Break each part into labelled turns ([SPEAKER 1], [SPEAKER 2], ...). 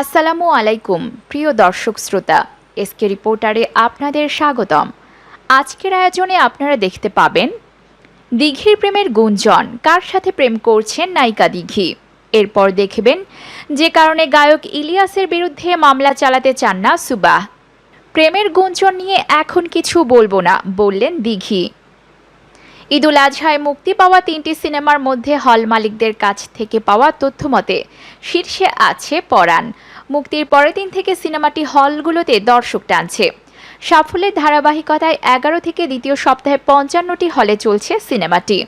[SPEAKER 1] আসসালামু আলাইকুম, প্রিয় দর্শক শ্রোতা। এসকে রিপোর্টারে আপনাদের স্বাগতম। আজকের আয়োজনে আপনারা দেখতে পাবেন, দিঘির প্রেমের গুঞ্জন, কার সাথে প্রেম করছেন নায়িকা দিঘি? এরপর দেখবেন, যে কারণে গায়ক ইলিয়াসের বিরুদ্ধে মামলা চালাতে চান না সুবাহ। প্রেমের গুঞ্জন নিয়ে এখন কিছু বলব না, বললেন দিঘি। ঈদুল আজহায় মুক্তি পাওয়া তিনটি সিনেমার মধ্যে হল মালিকদের কাছ থেকে পাওয়া তথ্য মতে, শীর্ষে আছে পরাণ। মুক্তির পরের দিন থেকে সিনেমাটি হলগুলোতে দর্শক টানছে। সাফল্যের ধারাবাহিকতায় এগারো থেকে দ্বিতীয় সপ্তাহে পঞ্চান্নটি হলে চলছে সিনেমাটি।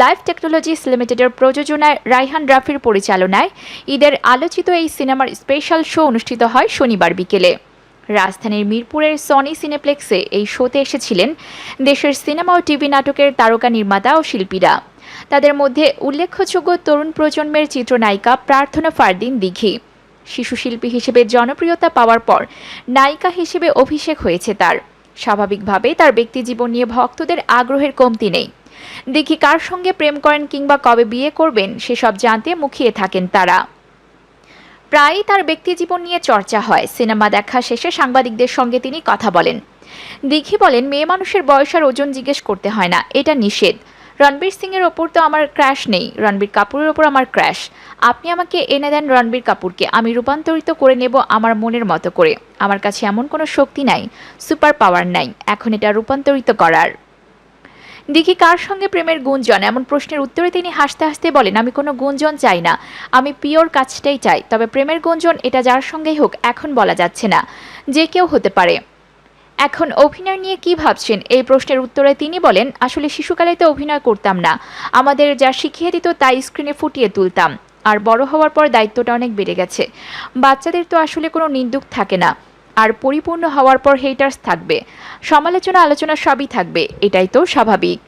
[SPEAKER 1] লাইফ টেকনোলজিস লিমিটেডের প্রযোজনায় রাইহান রাফির পরিচালনায় ঈদের আলোচিত এই সিনেমার স্পেশাল শো অনুষ্ঠিত হয় শনিবার বিকেলে। রাজধানীর মিরপুরের সনি সিনেপ্লেক্সে এই শোতে এসেছিলেন দেশের সিনেমা ও টিভি নাটকের তারকা নির্মাতা ও শিল্পীরা। তাদের মধ্যে উল্লেখযোগ্য তরুণ প্রজন্মের চিত্রনায়িকা প্রার্থনা ফারদিন দিঘি। শিশু শিল্পী হিসেবে জনপ্রিয়তা পাওয়ার পর নায়িকা হিসেবে অভিষেক হয়েছে তার। স্বাভাবিকভাবে তার ব্যক্তিজীবন নিয়ে ভক্তদের আগ্রহের কমতি নেই। দিঘি কার সঙ্গে প্রেম করেন কিংবা কবে বিয়ে করবেন সেসব জানতে মুখিয়ে থাকেন তারা। প্রায়ই তার ব্যক্তিজীবন নিয়ে চর্চা হয়। সিনেমা দেখা শেষে সাংবাদিকদের সঙ্গে তিনি কথা বলেন। দিঘি বলেন, মেয়ে মানুষের বয়স আর ওজন জিজ্ঞেস করতে হয় না, এটা নিষেধ। রণবীর সিংয়ের ওপর তো আমার ক্র্যাশ নেই, রণবীর কাপুরের ওপর আমার ক্র্যাশ। আপনি আমাকে এনে দেন রণবীর কাপুরকে, আমি রূপান্তরিত করে নেব আমার মনের মতো করে। আমার কাছে এমন কোনো শক্তি নাই, সুপার পাওয়ার নাই, এখন এটা রূপান্তরিত করার। দেখি কার সঙ্গে প্রেমের গুঞ্জন? এমন প্রশ্নের উত্তরে তিনি হাসতে হাসতে বলেন, আমি কোনো গুঞ্জন চাই না। আমি পিওর কাজটাই চাই। তবে প্রেমের গুঞ্জন এটা যার সঙ্গেই হোক, এখন বলা যাচ্ছে না। যে কেউ হতে পারে। এখন অভিনয় নিয়ে কি ভাবছেন? এই প্রশ্নের উত্তরে তিনি বলেন, আসলে শিশুকালে তো অভিনয় করতাম না। আমাদের যা শিখিয়ে দিত তাই স্ক্রিনে ফুটিয়ে তুলতাম। আর বড় হওয়ার পর দায়িত্বটা অনেক বেড়ে গেছে। বাচ্চাদের তো আসলে কোনো নিন্দুক থাকে না। আর পরিপূর্ণ হওয়ার পর হেটার্স থাকবে। সমালোচনা, আলোচনা সবই থাকবে। এটাই তো স্বাভাবিক।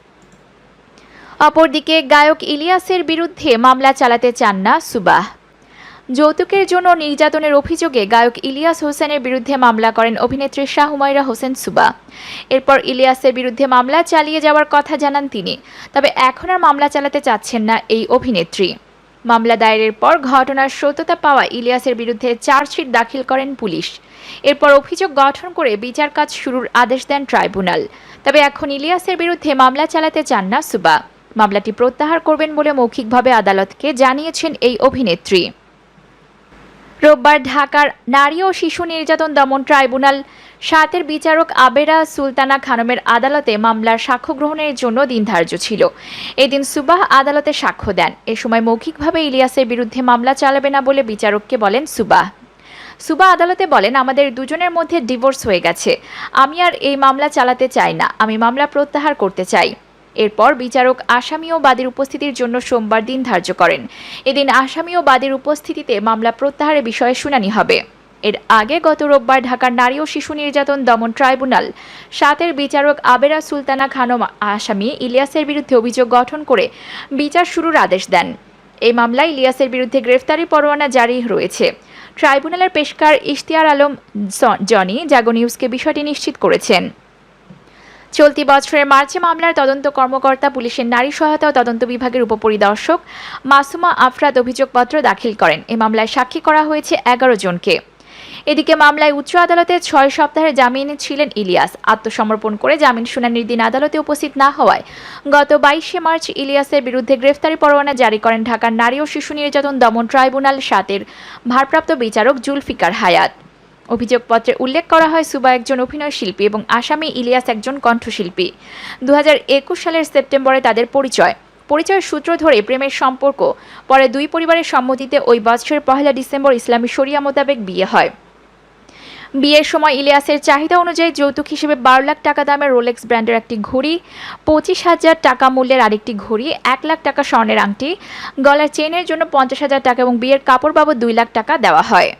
[SPEAKER 1] অপরদিকে গায়ক ইলিয়াসের বিরুদ্ধে মামলা চালাতে চান না সুবাহ। যৌতুকের জন্য নির্যাতনের অভিযোগে গায়ক ইলিয়াস হোসেনের বিরুদ্ধে মামলা করেন অভিনেত্রী শাহ হুমায়রা হোসেন সুবা এরপর ইলিয়াসের বিরুদ্ধে মামলা চালিয়ে যাওয়ার কথা জানান তিনি। তবে এখন আর মামলা চালাতে চাচ্ছেন না এই অভিনেত্রী। মামলা দায়েরের পর ঘটনার সত্যতা পাওয়া ইলিয়াসের বিরুদ্ধে চার্জশিট দাখিল করেন পুলিশ। এরপর অভিযোগ গঠন করে বিচার কাজ শুরুর আদেশ দেন ট্রাইব্যুনাল। তবে এখন ইলিয়াসের বিরুদ্ধে মামলা চালাতে চান না সুবা। মামলাটি প্রত্যাহার করবেন বলে মৌখিকভাবে আদালতকে জানিয়েছেন এই অভিনেত্রী। রোববার ঢাকার নারী ও শিশু নির্যাতন দমন ট্রাইব্যুনাল সাতের বিচারক আবেরা সুলতানা খানমের আদালতে মামলার সাক্ষ্য গ্রহণের জন্য দিন ধার্য ছিল। এদিন সুবাহ আদালতে সাক্ষ্য দেন। এ সময় মৌখিকভাবে ইলিয়াসের বিরুদ্ধে মামলা চালাবে না বলে বিচারককে বলেন সুবাহ। সুবা আদালতে বলেন, আমাদের দুজনের মধ্যে ডিভোর্স হয়ে গেছে। আমি আর এই মামলা চালাতে চাই না। আমি মামলা প্রত্যাহার করতে চাই। এরপর বিচারক আসামি ও বাদীর উপস্থিতির জন্য সোমবার দিন ধার্য করেন। এদিন আসামি ও বাদীর উপস্থিতিতে মামলা প্রত্যাহারের বিষয়ে শুনানি হবে। এর আগে গত রোববার ঢাকার নারী ও শিশু নির্যাতন দমন ট্রাইব্যুনাল। সাতের বিচারক আবেরা সুলতানা খানম আসামি ইলিয়াসের বিরুদ্ধে অভিযোগ গঠন করে বিচার শুরুর আদেশ দেন। এই মামলায় ইলিয়াসের বিরুদ্ধে গ্রেফতারি পরোয়ানা জারি রয়েছে। ট্রাইব্যুনালের পেশকার ইশতিয়ার আলম জনি জাগো নিউজকে বিষয়টি নিশ্চিত করেছেন। চলতি বছরের মার্চে মামলার তদন্ত কর্মকর্তা, পুলিশের নারী সহায়তা ও তদন্ত বিভাগের উপপরিদর্শক মাসুমা আফরাদ অভিযোগপত্র দাখিল করেন। এ মামলায় সাক্ষী করা হয়েছে এগারো জনকে। এদিকে মামলায় উচ্চ আদালতে ছয় সপ্তাহের জামিনে ছিলেন ইলিয়াস। আত্মসমর্পণ করে জামিন শুনানির দিন আদালতে উপস্থিত না হওয়ায় গত বাইশে মার্চ ইলিয়াসের বিরুদ্ধে গ্রেফতারি পরোয়ানা জারি করেন ঢাকার নারী ও শিশু নির্যাতন দমন ট্রাইব্যুনাল সাতের ভারপ্রাপ্ত বিচারক জুলফিকার হায়াত। অভিযোগপত্রে উল্লেখ করা হয়, সুবা একজন অভিনয় শিল্পী এবং আসামি ইলিয়াস একজন কণ্ঠশিল্পী। দু হাজার একুশ সালের সেপ্টেম্বরে তাদের পরিচয়। পরিচয়ের সূত্র ধরে প্রেমের সম্পর্ক, পরে দুই পরিবারের সম্মতিতে ওই বছরের পহেলা ডিসেম্বর ইসলামী শরিয়া মোতাবেক বিয়ে হয়। বিয়ের সময় ইলিয়াসের চাহিদা অনুযায়ী যৌতুক হিসেবে বারো লাখ টাকা দামের রোলেক্স ব্র্যান্ডের একটি ঘড়ি, পঁচিশ হাজার টাকা মূল্যের আরেকটি ঘড়ি, এক লাখ টাকা স্বর্ণের আংটি। গলার চেনের জন্য পঞ্চাশ হাজার টাকা এবং বিয়ের কাপড় বাবদ দুই লাখ টাকা দেওয়া হয়।